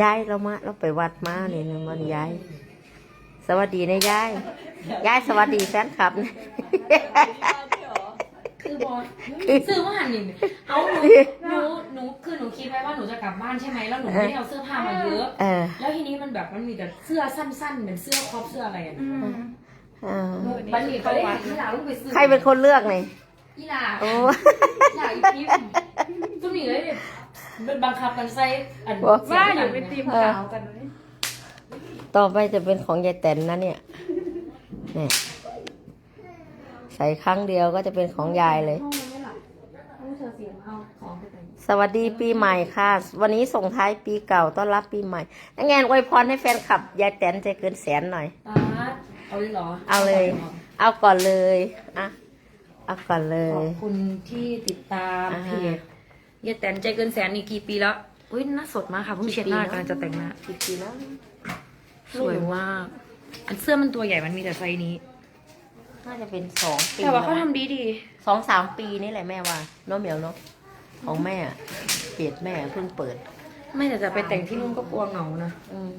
ยายเรามาเราไปวัดมาเนี่ยนะมันยายสวัสดีนะยายยายสวัสดีแฟนคลับนะคือบอซื้อมาหันนี่เอาหนูหนูหนูคือหนูคิดไว้ว่าหนูจะกลับบ้านใช่ไหมแล้วหนูไม่ได้เอาเสื้อผ้ามาเยอะเออแล้วทีนี้มันแบบมันมีแต่เสื้อสั้นๆเหมือนเสื้อครอปเสื้ออะไรอะเออบันนี้เขาได้ที่หลาลูกไปซื้อใครเป็นคนเลือกนี่ที่หลาโอ้ที่หลาอีพิมตุ้มหนีเลยเนี่ย เป็นบังคับกันใส่อันว่าอยู่เป็นทีมขาวกันเลยต่อไปจะเป็นของยายแตนนะเนี่ยเนี่ย ใส่ครั้งเดียวก็จะเป็นของยายเลย ห้องมันไม่หลับห้องเธอเสียงเอาของไปแต่งสวัสดีปีใหม่ค่ะ วันนี้ส่งท้ายปีเก่าต้อนรับปีใหม่ยังไงอวยพรให้แฟนคลับยายแตนใจเกินแสนหน่อย ตาดเอาเลยเหรอเอาเลย เอาก่อนเลย อะ เอาก่อนเลขอย บคุณที่ติดตามอ่า เพจ เยายแตนใจเกินแสนนี่กี่ปีแล้วอุ้ยหน่าสดมากค่ะเพิ่งเช็ดหน้ากำลังจะแต่งหน้ากี่ปีแล้วสวยมากอันเสื้อมันตัวใหญ่มันมีแต่ไซส์นี้ น่าจะเป็นสองปีแต่ว่าเขาแล้วทำดีดีสองสามปีนี่แหละแม่ว่าเน้องเหมียวเนาะของแม่อะเพจแม่เพิ่งเปิด ไม่แต่จะไปแต่งที่นู่นก็กลัวเหงานะอืม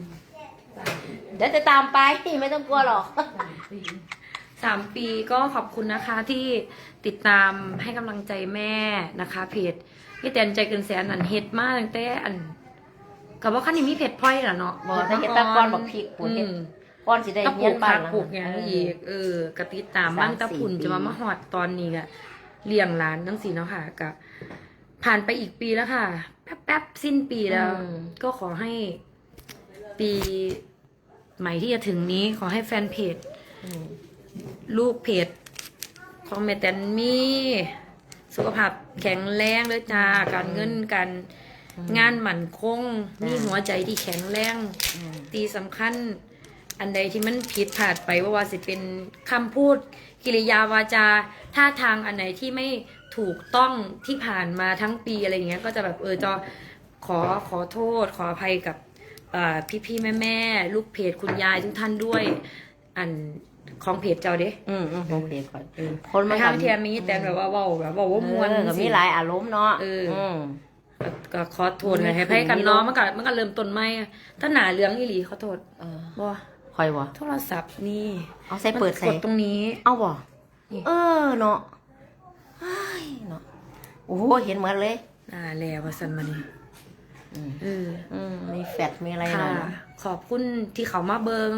เดี๋ยวจะตามไปไม่ต้องกลัวหรอก สามปีก็ขอบคุณนะคะที่ติดตามให้กำลังใจแม่นะคะ เพจเยายแตนใจเกินแสนอันเฮ็ดมากตั้งแต่อันกับว่าคันนี้มีเพจพลอยเหรอเนาะบอกแต่เฮ็ดแตะกอนบอกพริกปุ๋ยเฮ็ดอืมก้อนสิได้ก็ปเฮีลูยนกบ้าผันกหลังปลูกอย่างอีก เออกระติดตามบ้างสามตะพุ่นสี่จะมาปีมาหอดตอนนี้ก็เลี้ยงหลานทั้งสี่เนาะค่ะกับผ่านไปอีกปีแล้วค่ะ แป๊บแป๊บๆสิ้นปีแล้วอืมก็ขอให้ปีใหม่ที่จะถึงนี้ขอให้แฟนเพจ อืม ลูกเพจของแม่แตนมีสุขภาพแข็งแรงเลยจ้าการเงินการงานหมั่นคง มีหัวใจที่แข็งแรงตีสำคัญ อันใดที่มันผิดพลาดไปว่าว่าสิเป็นคำพูด กิริยาวาจาท่าทางอันไหนที่ไม่ถูกต้องที่ผ่านมาทั้งปีอะไรอย่างเงี้ยก็จะแบบเออจะขอขอโทษ ขออภัยกับพี่พี่แม่แม่ๆลูกเพจคุณยายทุกท่านด้วย อัน ของเพจเจ้าเด้อืมอืมโอเคก่อนเออคนมันทางเทียมมีแต่แบบว่าเว้าแบบเว่าว่ามวนเออก็มีหลายอารมณ์เนาะเอออืมก็ก็ขอโทษเลยให้ให้กันเนาะมันก็มันก็เริ่มต้นใหม่ถ้าหนาเรื่องอีหลีขอโทษเออบ่คอยวะโทรศัพท์นี่ เอาใส่เปิดกใส่ดตรงนี้ เอาบ่นี่เออเนาะเฮ้ยเนาะโอ้โหเห็นเหมือนเลยอ่าแล้วว่าสันมานี่อืมเอออืมมีแฟดมีอะไรหค่ะน่อยเนาะ ขอบคุณที่เขามาเบิง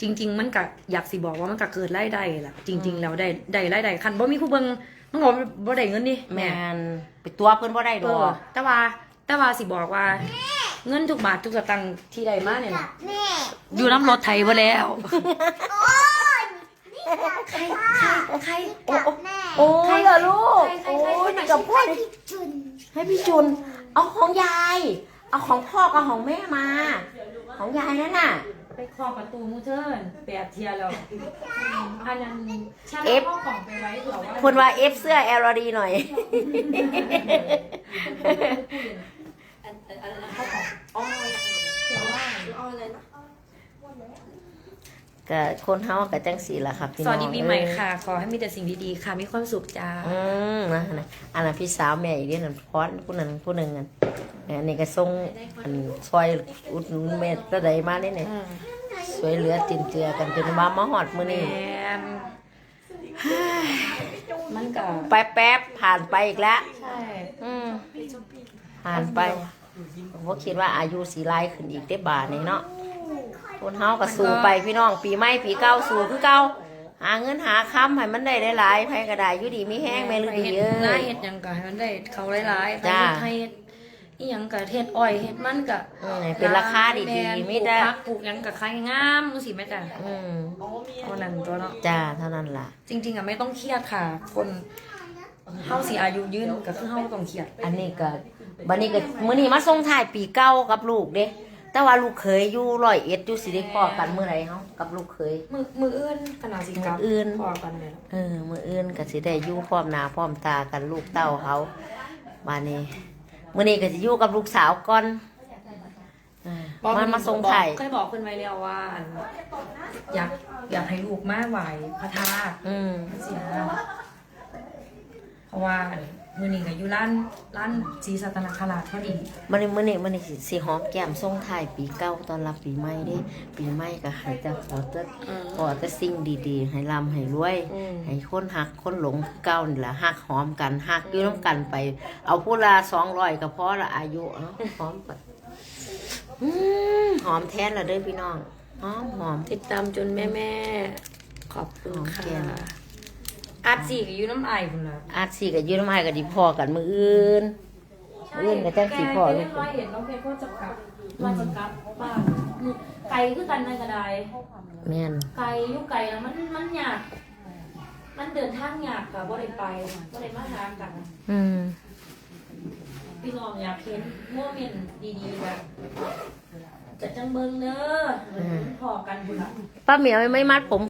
จริง ๆ มันก็อยากสิบอกว่ามันก็เกิดรายได้ล่ะ จริง ๆ แล้วได้ได้รายได้คันบ่มีผู้เบิงมันก็บ่ได้เงินนี่แมแม่นไปตัวเพิ่นบ่ได้ดเอออกแต่ว่าแต่ว่าสิบอกว่า เงินทุกบาททุกสตางค์ที่ได้มาเนี่ยนะอยู่น้ำรถไทยบ่แล้วใครใครโอ้โอ้โอ้ยเหรอลูกใครใครโอ้ใครยนี่กับพ่อนี่ให้พี่จุน เอาของยาย เอาของพ่อกับของแม่มา ของยายนั่นน่ะ ไปเคาะประตูมูเทิร์นแปดเทียแล้วอันนั้นฉันเอฟเอากล่องไปไว้เผื่อว่าคนว่าเอฟเสื้อแอลดีหน่อย ก็คนเฮากับจังสีละครับพี่สน้องวัสดีปีใหม่ค่ะ ขอให้มีแต่สิ่งดีๆค่ะ มีความสุขจ้า อืมนะนะอันนั้นพี่สาวแม่อีกเรื่องนึงพอดผู้นั้นผู้หนึ่งอันอันนี้ก็ส่งอันซอยอุดหนุนแม่ก็ได้มานี่เนี่ยสวยเหลือจินเจือกันจนว่ามาหอดมื้อแมนี้นมันก็แป๊บแป๊บๆผ่านไปอีกแล้วใช่อืมผ่านไปผมก็คิดว่าอายุสีไล่ขึ้นอีกได้บาทนี่เนาะ คนเฮาก็สู้ไปพี่น้องปีใหม่ปีเก่าสู้คือเก่าหาเงินหาค้ำให้มันได้หลายๆไผก็ได้อยู่ดีมีแห้งแม่ลือดีเฮ็ดเอ้หน้ายเฮ็ดหยังก็ให้มันได้เขาหลายๆจ้าใครเฮ็ดอีหยังก็เฮ็ดอ้อยเฮ็ดมันก็อืมให้เป็นราคาดีๆแม่นมีแต่ปลูกผักปลูกหยังก็ขายงามจังซี่แม่จ้ะอืมเท่านั้นตัวเนาะจ้าเท่านั้นล่ะ จริง ๆอะไม่ต้องเครียดค่ะ คนเฮาสิอายุยืนก็คือเฮาต้องเครียด อันนี้ก็บันนี้ก็มื้อนี้มาส่งท้ายปีเก่ากับลูกเด้ แต่ว่าลูกเคยอยู่ร้อยเอ็ดอยู่สิได้พอกันมื้อไหร่เฮากับลูกเคย มือมืออื่นขนาดสิกลับมื้ออื่น พอกันเลยเออมื้ออื่นก็สิได้อยู่พร้อมหน้าพร้อมตากันลูกเต้าเขาบานนี้มื้อนี้ก็สิอยู่กับลูกสาวก่อนเออมันมาส่งไข่เคยบอกเพิ่นไว้แล้วว่าอันอยากอยากให้ลูกมาไหวพระธาตุอืม สินะเพ ราะว่าอันมือนี้ก็อยู่ร้านร้านศรีสัตนคราชพอดีมันนี่มันนี่มันนี่สิสิหอมแก้มส่งท้ายปีเก่าตอนรับปีใหม่เด้ ปีใหม่ก็ให้แต่ขอแต่อืมขอแต่สิ่งดีๆ ให้ร่ำให้รวยอืมให้คนหักคนหลงคือเก่านี่ล่ะหักหอมกันหักอยู่น้ำกันไป เอาผู้ละ200ก็พอละอายุเอ้าหอมไปอืมหอมแท้ละเด้อพี่น้องหอมหอมติดตามจนแม่แม่ๆขอบคุณหอมค่ะแก้ม อาร์ตสี่ก็อยู่น้ำไอายคุณละอาจสิก็อยืนมาให้ก็ดิพอกันมืออื่น เรื่องกับจังสีพ่อเลเลยยเห็นน้องเพชรก็จะกลับว่าจะกลับบ้านไกลคือกันในกระไดแม่นไกลอยุ่ไกลแล้วมันมันยาก มันเดินทางยากกับว่าได้ไปว่าได้มาหากัน อืมพี่น้องอยากเห็นโมเมนต์ดีๆแบบจะจังเบิงเด้อเหมือนพอกันบุญละ ป้าเหมียวไม่มัดผม